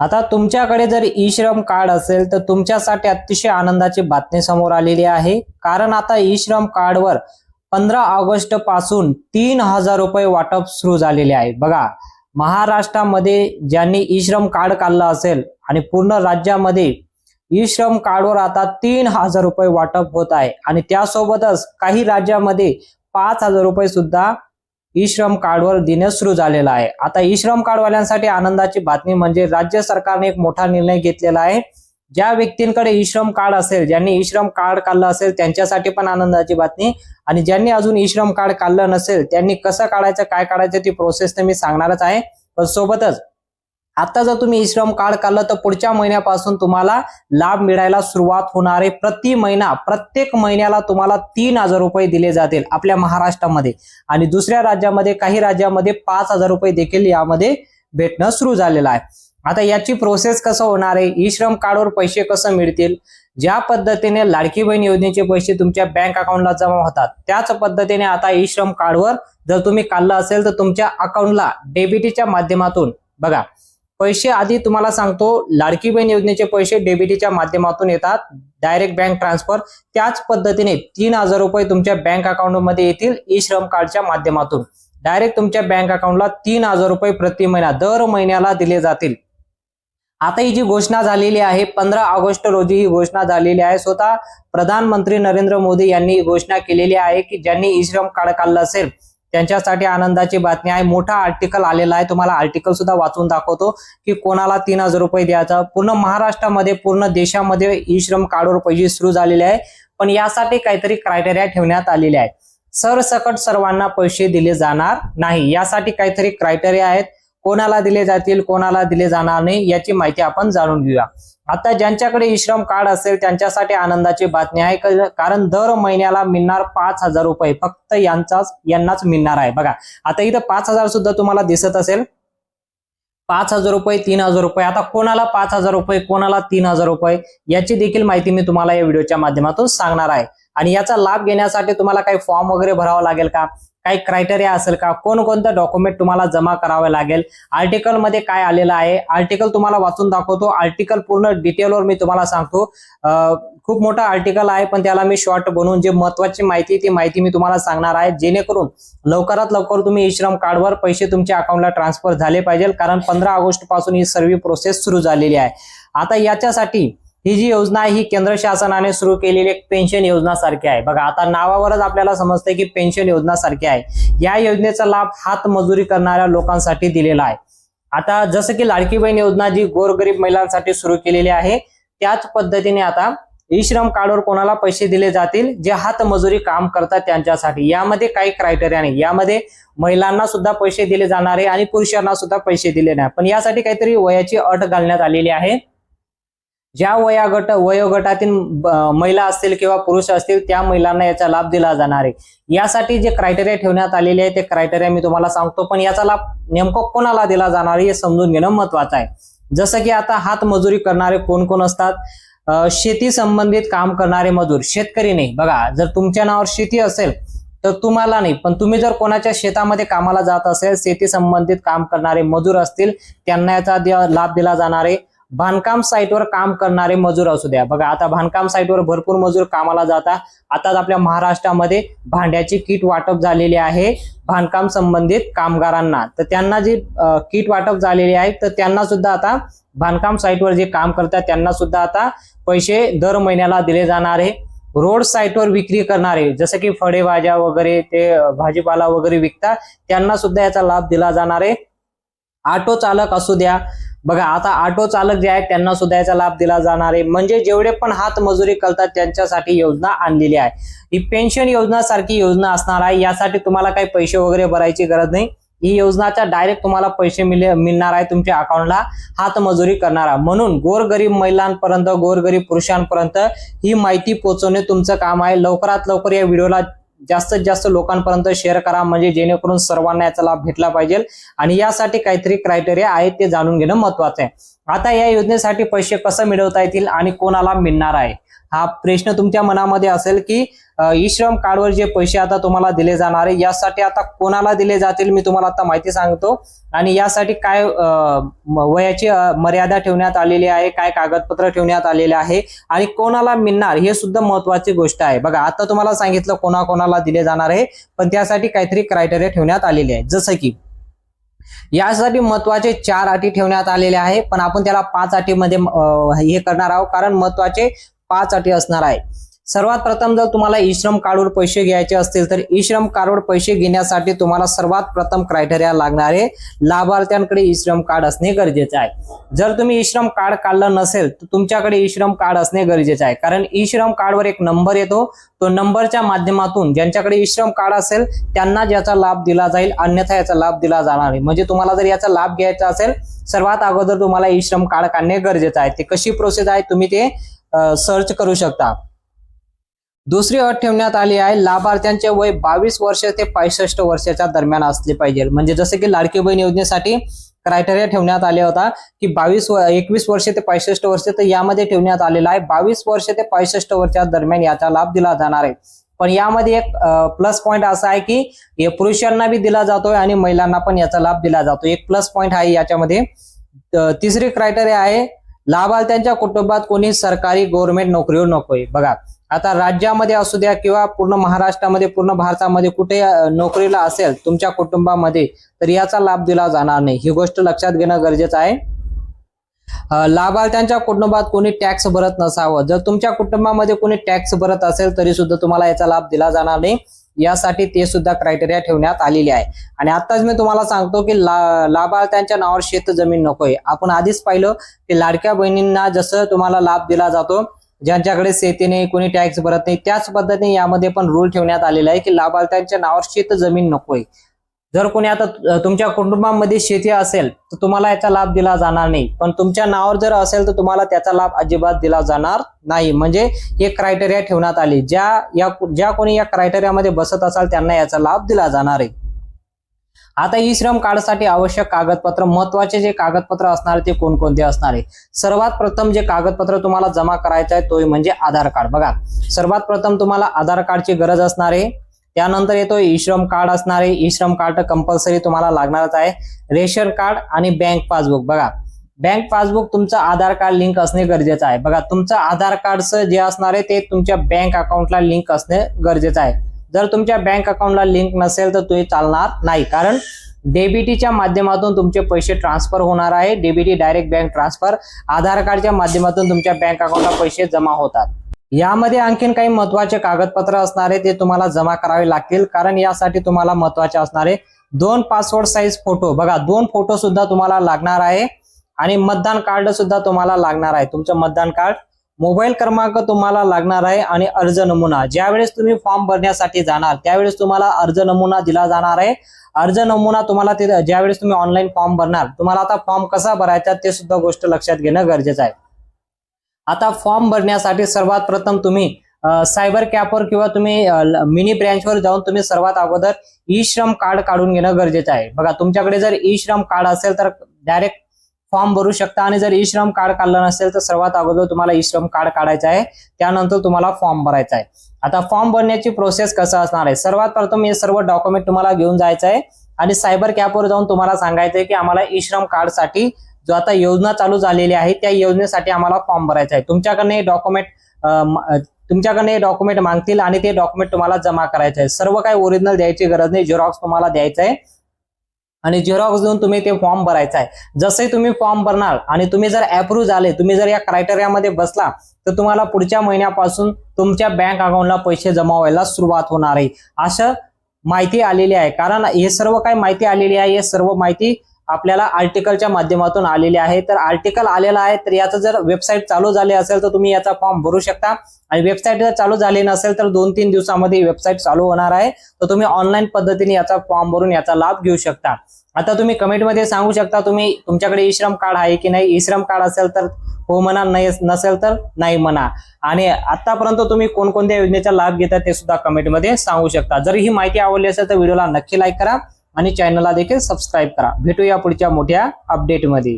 आता तुमच्याकडे जर ई श्रम कार्ड असेल तर तुमच्यासाठी अतिशय आनंदाची बातमी समोर आलेली आहे. कारण आता ई श्रम कार्डवर पंधरा ऑगस्टपासून तीन हजार रुपये वाटप सुरू झालेले आहे. बघा महाराष्ट्रामध्ये ज्यांनी ई श्रम कार्ड काढलं असेल आणि पूर्ण राज्यामध्ये ई श्रम कार्डवर आता तीन हजार रुपये वाटप होत आहे. आणि त्यासोबतच काही राज्यामध्ये पाच हजार रुपये सुद्धा ई श्रम कार्डवर देणं सुरू झालेलं आहे. आता ई श्रम कार्डवाल्यांसाठी आनंदाची बातमी म्हणजे राज्य सरकारने एक मोठा निर्णय घेतलेला आहे. ज्या व्यक्तींकडे ई श्रम कार्ड असेल ज्यांनी ई श्रम कार्ड काढलं असेल त्यांच्यासाठी पण आनंदाची बातमी. आणि ज्यांनी अजून ई श्रम कार्ड काढलं नसेल त्यांनी कसं काढायचं काय काढायचं ती प्रोसेस तर मी सांगणारच आहे. पण सोबतच आता जर तुम्ही ई श्रम कार्ड काढलं तर पुढच्या महिन्यापासून तुम्हाला लाभ मिळायला सुरुवात होणार आहे. प्रति महिना प्रत्येक महिन्याला तुम्हाला तीन हजार रुपये दिले जातील आपल्या महाराष्ट्रामध्ये. आणि दुसऱ्या राज्यामध्ये काही राज्यामध्ये पाच हजार रुपये देखील यामध्ये भेटणं सुरू झालेलं आहे. आता याची प्रोसेस कसं होणार आहे? ई श्रम कार्डवर पैसे कसं मिळतील? ज्या पद्धतीने लाडकी बहीण योजनेचे पैसे तुमच्या बँक अकाउंटला जमा होतात त्याच पद्धतीने आता ई श्रम कार्डवर जर तुम्ही काढलं असेल तर तुमच्या अकाउंटला डेबिटीच्या माध्यमातून बघा पैसे आधी तुम्हाला सांगतो लाडकी बहीण योजनेचे पैसे डेबिटीच्या माध्यमातून येतात. डायरेक्ट बँक ट्रान्सफर त्याच पद्धतीने तीन हजार रुपये तुमच्या बँक अकाउंटमध्ये येतील ई श्रम कार्डच्या माध्यमातून. डायरेक्ट तुमच्या बँक अकाउंटला तीन हजार रुपये प्रति महिना दर महिन्याला दिले जातील. आता ही जी घोषणा झालेली आहे पंधरा ऑगस्ट रोजी ही घोषणा झालेली आहे. स्वतः प्रधानमंत्री नरेंद्र मोदी यांनी ही घोषणा केलेली आहे की ज्यांनी ई श्रम कार्ड काढलं असेल त्यांच्यासाठी आनंदाची बातमी आहे. मोठा आर्टिकल आलेला आहे. तुम्हाला आर्टिकल सुद्धा वाचून दाखवतो की कोणाला तीन हजार रुपये द्यायचा. पूर्ण महाराष्ट्रामध्ये पूर्ण देशामध्ये ई श्रम कार्डवर पैसे सुरू झालेले आहे. पण यासाठी काहीतरी क्रायटेरिया ठेवण्यात आलेले आहे सरसकट सर्वांना पैसे दिले जाणार नाही. यासाठी काहीतरी क्रायटेरिया आहेत. कोणाला दिले जातील कोणाला दिले जाणार नाही याची माहिती आपण जाणून घेऊया. आता ज्यांच्याकडे ई श्रम कार्ड असेल त्यांच्यासाठी आनंदाची बातमी आहे. कारण दर महिन्याला मिळणार पाच हजार रुपये. फक्त यांचाच यांनाच मिळणार आहे. बघा आता इथं पाच हजार सुद्धा तुम्हाला दिसत असेल. पाच हजार रुपये तीन हजार रुपये. आता कोणाला पाच हजार रुपये कोणाला तीन हजार रुपये याची देखील माहिती मी तुम्हाला या व्हिडिओच्या माध्यमातून सांगणार आहे. आणि याचा लाभ घेण्यासाठी तुम्हाला काही फॉर्म वगैरे भरावा लागेल का? काही क्रायटेरिया असेल का? कोणकोणतं डॉक्युमेंट तुम्हाला जमा करावे लागेल? आर्टिकलमध्ये काय आलेलं आहे? आर्टिकल तुम्हाला वाचून दाखवतो. आर्टिकल पूर्ण डिटेलवर मी तुम्हाला सांगतो. खूप मोठा आर्टिकल आहे पण त्याला मी शॉर्ट बनवून जे महत्वाची माहिती आहे, ती माहिती मी तुम्हाला सांगणार आहे. जेणेकरून लवकरात लवकर तुम्ही ई श्रम कार्डवर पैसे तुमच्या अकाउंटला ट्रान्सफर झाले पाहिजे. कारण पंधरा ऑगस्टपासून ही सर्व प्रोसेस सुरू झालेली आहे. आता याच्यासाठी ही जी योजना आहे ही केंद्र शासनाने सुरू केलेली एक पेन्शन योजना सारखी आहे. बघा आता नावावरच आपल्याला समजतंय की पेन्शन योजना सारखी आहे. या योजनेचा लाभ हातमजुरी करणाऱ्या लोकांसाठी दिलेला आहे. आता जसं की लाडकी बहीण योजना जी गोरगरीब महिलांसाठी सुरू केलेली आहे त्याच पद्धतीने आता ई श्रम कार्डवर कोणाला पैसे दिले जातील जे हातमजुरी काम करतात त्यांच्यासाठी. यामध्ये काही क्रायटेरिया नाही. यामध्ये महिलांना सुद्धा पैसे दिले जाणार आहे आणि पुरुषांना सुद्धा पैसे दिले नाही. पण यासाठी काहीतरी वयाची अट घालण्यात आलेली आहे. ज्या वयागट वयोगटातील महिला असतील किंवा पुरुष असतील त्या महिलांना याचा लाभ दिला जाणार आहे. यासाठी जे क्रायटेरिया ठेवण्यात आलेले आहे ते क्रायटेरिया मी तुम्हाला सांगतो पण याचा लाभ नेमकं कोणाला दिला जाणार आहे हे समजून घेणं महत्वाचं आहे. जसं की आता हातमजुरी करणारे कोण कोण असतात? शेती संबंधित काम करणारे मजूर शेतकरी नाही. बघा जर तुमच्या नावावर शेती असेल तर तुम्हाला नाही. पण तुम्ही जर कोणाच्या शेतामध्ये कामाला जात असेल शेती संबंधित काम करणारे मजूर असतील त्यांना याचा लाभ दिला जाणार आहे. बांधकाम साईटवर काम करणारे मजूर असू द्या. बघा आता बांधकाम साईटवर भरपूर मजूर कामाला जातात. आताच आपल्या महाराष्ट्रामध्ये भांड्याची किट वाटप झालेली आहे. बांधकाम संबंधित कामगारांना. तर त्यांना जी किट वाटप झालेली आहे तर त्यांना सुद्धा आता बांधकाम साईटवर जे काम करतात त्यांना सुद्धा आता पैसे दर महिन्याला दिले जाणार आहे. रोड साईटवर विक्री करणारे जसं की फळे भाज्या वगैरे ते भाजीपाला वगैरे विकतात त्यांना सुद्धा याचा लाभ दिला जाणार आहे. ऑटो चालक असू द्या बघा आता ऑटो चालक जे आहेत त्यांना सुद्धा याचा लाभ दिला जाणार आहे. म्हणजे जेवढे पण हात मजुरी करतात त्यांच्यासाठी योजना आणलेली आहे. ही पेन्शन योजना सारखी योजना असणार आहे. यासाठी तुम्हाला काही पैसे वगैरे भरायची गरज नाही. ही योजनाचा डायरेक्ट तुम्हाला पैसे मिले मिळणार आहे तुमच्या अकाउंटला हातमजुरी करणारा म्हणून गोरगरीब महिलांपर्यंत गोरगरीब पुरुषांपर्यंत ही माहिती पोहोचवणे तुमचं काम आहे. लवकरात लवकर या व्हिडिओला जास्तीत जास्त लोकांपर्यंत शेअर करा म्हणजे जेणेकरून सर्वांना याचा लाभ भेटला पाहिजे. आणि यासाठी काहीतरी क्रायटेरिया आहेत ते जाणून घेणं महत्वाचं आहे. आता या योजनेसाठी पैसे कसं मिळवता येतील आणि कोणाला मिळणार आहे? हा प्रश्न तुमच्या मनामध्ये असेल की ई श्रम कार्डवर जे पैसे आता तुम्हाला दिले जाणार आहे यासाठी आता कोणाला दिले जातील मी तुम्हाला आता माहिती सांगतो. आणि यासाठी काय वयाची मर्यादा ठेवण्यात आलेली आहे काय कागदपत्र ठेवण्यात आलेले आहे आणि कोणाला मिळणार हे सुद्धा महत्वाची गोष्ट आहे. बघा आता तुम्हाला सांगितलं कोणाकोणाला दिले जाणार आहे पण त्यासाठी काहीतरी क्रायटेरिया ठेवण्यात आलेले आहे. जसं की यासाठी महत्त्वाचे चार अटी ठेवण्यात आलेले आहे पण आपण त्याला पाच अटीमध्ये हे करणार आहोत. कारण महत्त्वाचे पाच अटी असणार आहे. सर्वात प्रथम जर तुम्हाला ई श्रम कार्डवर पैसे घ्यायचे असतील तर ई श्रम कार्डवर पैसे घेण्यासाठी तुम्हाला सर्वात प्रथम क्रायटेरिया लागणार आहे. लाभार्थ्यांकडे ई श्रम कार्ड असणे गरजेचे आहे. जर तुम्ही ई श्रम कार्ड काढलं नसेल तर तुमच्याकडे ई श्रम कार्ड असणे गरजेचे आहे. कारण ई श्रम कार्डवर एक नंबर येतो. तो नंबरच्या माध्यमातून ज्यांच्याकडे ई श्रम कार्ड असेल त्यांना याचा लाभ दिला जाईल अन्यथा याचा लाभ दिला जाणार नाही. म्हणजे तुम्हाला जर याचा लाभ घ्यायचा असेल सर्वात अगोदर तुम्हाला ई श्रम कार्ड काढणे गरजेचं आहे. ते कशी प्रोसेस आहे? तुम्ही ते सर्च करू शकता. दुसरी अट ठेवण्यात आली आहे लाभार्थ्यांचे वय बावीस वर्ष ते पासष्ट वर्षाच्या दरम्यान असले पाहिजे. म्हणजे जसं की लाडकी बहीण योजनेसाठी क्रायटेरिया ठेवण्यात आले होता की बावीस एकवीस वर्ष ते पासष्ट वर्ष तर यामध्ये ठेवण्यात आलेला आहे बावीस वर्ष ते पासष्ट वर्षा दरम्यान याचा लाभ दिला जाणार आहे. पण यामध्ये एक प्लस पॉईंट असा आहे की पुरुषांना बी दिला जातोय आणि महिलांना पण याचा लाभ दिला जातो एक प्लस पॉईंट आहे याच्यामध्ये. तिसरी क्रायटेरिया आहे लाभार्थ्यांच्या कुटुंबात कोणी सरकारी गव्हर्नमेंट नोकरीवर नकोय. बघा आता राज्यामध्ये असू द्या किंवा पूर्ण महाराष्ट्रामध्ये पूर्ण भारतामध्ये कुठे नोकरीला असेल तुमच्या कुटुंबामध्ये तर याचा लाभ दिला जाणार नाही. ही गोष्ट लक्षात घेणं गरजेचं आहे. लाभार्थ्यांच्या कुटुंबात कोणी टॅक्स भरत नसावं. जर तुमच्या कुटुंबामध्ये कोणी टॅक्स भरत असेल तरी सुद्धा तुम्हाला याचा लाभ दिला जाणार नाही. यासाठी ते सुद्धा क्रायटेरिया ठेवण्यात आलेले आहे. आणि आताच मी तुम्हाला सांगतो की ला, लाभार्थ्यांच्या नावावर शेत जमीन नकोय. आपण आधीच पाहिलं की लाडक्या बहिणींना जसं तुम्हाला लाभ दिला जातो ज्यांच्याकडे शेती नाही कोणी टॅक्स भरत नाही त्याच पद्धतीने यामध्ये पण रूल ठेवण्यात आलेला आहे की लाभार्थ्यांच्या नावावर शेत जमीन नकोय. जर कोणी आता तुमच्या कुटुंबामध्ये शेती असेल तर तुम्हाला याचा लाभ दिला जाणार नाही. पण तुमच्या नावावर जर असेल तर तुम्हाला त्याचा लाभ अजिबात दिला जाणार नाही. म्हणजे हे क्रायटेरिया ठेवण्यात आले. ज्या या ज्या कोणी या क्रायटेरियामध्ये बसत असाल त्यांना याचा लाभ दिला जाणार आहे. आता ई श्रम कार्डसाठी आवश्यक कागदपत्र महत्त्वाचे जे कागदपत्र असणार ते कोणकोणते असणार आहे? सर्वात प्रथम जे कागदपत्र तुम्हाला जमा करायचं आहे तो म्हणजे आधार कार्ड. बघा सर्वात प्रथम तुम्हाला आधार कार्डची गरज असणार आहे. त्यानंतर येतो ई श्रम कार्ड असणारे. ई श्रम कार्ड कंपल्सरी तुम्हाला लागणारच आहे. रेशन कार्ड आणि बँक पासबुक बघा बँक पासबुक तुमचं आधार कार्ड लिंक असणे गरजेचं आहे. बघा तुमचं आधार कार्डचं जे असणार आहे ते तुमच्या बँक अकाउंटला लिंक असणे गरजेचं आहे. जर तुमच्या बँक अकाउंटला लिंक नसेल तर तुम्ही चालणार नाही. कारण डेबिटीच्या माध्यमातून तुमचे पैसे ट्रान्सफर होणार आहे. D B T direct bank transfer Aadhaar कार्डच्या माध्यमातून तुमच्या बँक अकाउंटला पैसे जमा होतात. यामध्ये आणखीन काही महत्त्वाचे कागदपत्र असणारे ते तुम्हाला जमा करावे लागतील. कारण यासाठी तुम्हाला महत्त्वाचे असणारे दोन पासपोर्ट साईज फोटो बघा दोन फोटो सुद्धा तुम्हाला लागणार आहे. आणि मतदान कार्ड सुद्धा तुम्हाला लागणार आहे. तुमचं मतदान कार्ड मोबाईल क्रमांक तुम्हाला लागणार आहे आणि अर्ज नमुना. ज्यावेळेस तुम्ही फॉर्म भरण्यासाठी जाणार त्यावेळेस तुम्हाला अर्ज नमुना दिला जाणार आहे. अर्ज नमुना तुम्हाला ते ज्यावेळेस तुम्ही ऑनलाईन फॉर्म भरणार तुम्हाला आता फॉर्म कसा भरायचा ते सुद्धा गोष्ट लक्षात घेणं गरजेचं आहे. आता फॉर्म भरण्यासाठी सर्वात प्रथम तुम्ही सायबर कॅपवर किंवा तुम्ही मिनी ब्रँचवर जाऊन तुम्ही सर्वात अगोदर ई श्रम कार्ड काढून घेणं गरजेचं आहे. बघा तुमच्याकडे जर ई श्रम कार्ड असेल तर डायरेक्ट फॉर्म भरू शकता आणि जर ई श्रम कार्ड काढलं नसेल तर सर्वात अगोदर तुम्हाला ई श्रम कार्ड काढायचं आहे. त्यानंतर तुम्हाला फॉर्म भरायचा आहे. आता फॉर्म भरण्याची प्रोसेस कसं असणार आहे? सर्वात प्रथम हे सर्व डॉक्युमेंट तुम्हाला घेऊन जायचं आहे आणि सायबर कॅपवर जाऊन तुम्हाला सांगायचं आहे की आम्हाला ई श्रम कार्डसाठी जो आता योजना चालू झालेली आहे त्या योजनेसाठी आम्हाला फॉर्म भरायचा आहे. तुमच्याकडनं हे डॉक्युमेंट तुमच्याकडनं हे डॉक्युमेंट मागतील आणि ते डॉक्युमेंट तुम्हाला जमा करायचे आहे. सर्व काही ओरिजिनल द्यायची गरज नाही. झेरॉक्स तुम्हाला द्यायचं आहे. आणि झेरॉक्स देऊन तुम्ही ते फॉर्म भरायचा आहे. जसे तुम्ही फॉर्म भरणार आणि तुम्ही जर अप्रूव्ह झाले तुम्ही जर या क्रायटेरियामध्ये बसला तर तुम्हाला पुढच्या महिन्यापासून तुमच्या बँक अकाउंटला पैसे जमा व्हायला सुरुवात होणार आहे. असं माहिती आलेली आहे. कारण हे सर्व काही माहिती आलेली आहे. हे सर्व माहिती आपल्याला आर्टिकलच्या माध्यमातून आलेले आहे. तर आर्टिकल आलेला आहे तर याचं जर वेबसाईट चालू झाले असेल तर तुम्ही याचा फॉर्म भरू शकता. आणि वेबसाईट जर चालू झाली नसेल तर दोन तीन दिवसामध्ये वेबसाईट चालू होणार आहे. तर तुम्ही ऑनलाईन पद्धतीने याचा फॉर्म भरून याचा लाभ घेऊ शकता. आता तुम्ही कमेंटमध्ये सांगू शकता तुम्ही तुमच्याकडे ई श्रम कार्ड आहे की नाही? ई श्रम कार्ड असेल तर हो म्हणा नाही नसेल तर नाही म्हणा. आणि आतापर्यंत तुम्ही कोणकोणत्या योजनेचा लाभ घेता ते सुद्धा कमेंटमध्ये सांगू शकता. जर ही माहिती आवडली असेल तर व्हिडिओला नक्की लाईक करा. आणि चॅनलला देखील सबस्क्राईब करा. भेटूया पुढच्या मोठ्या अपडेटमध्ये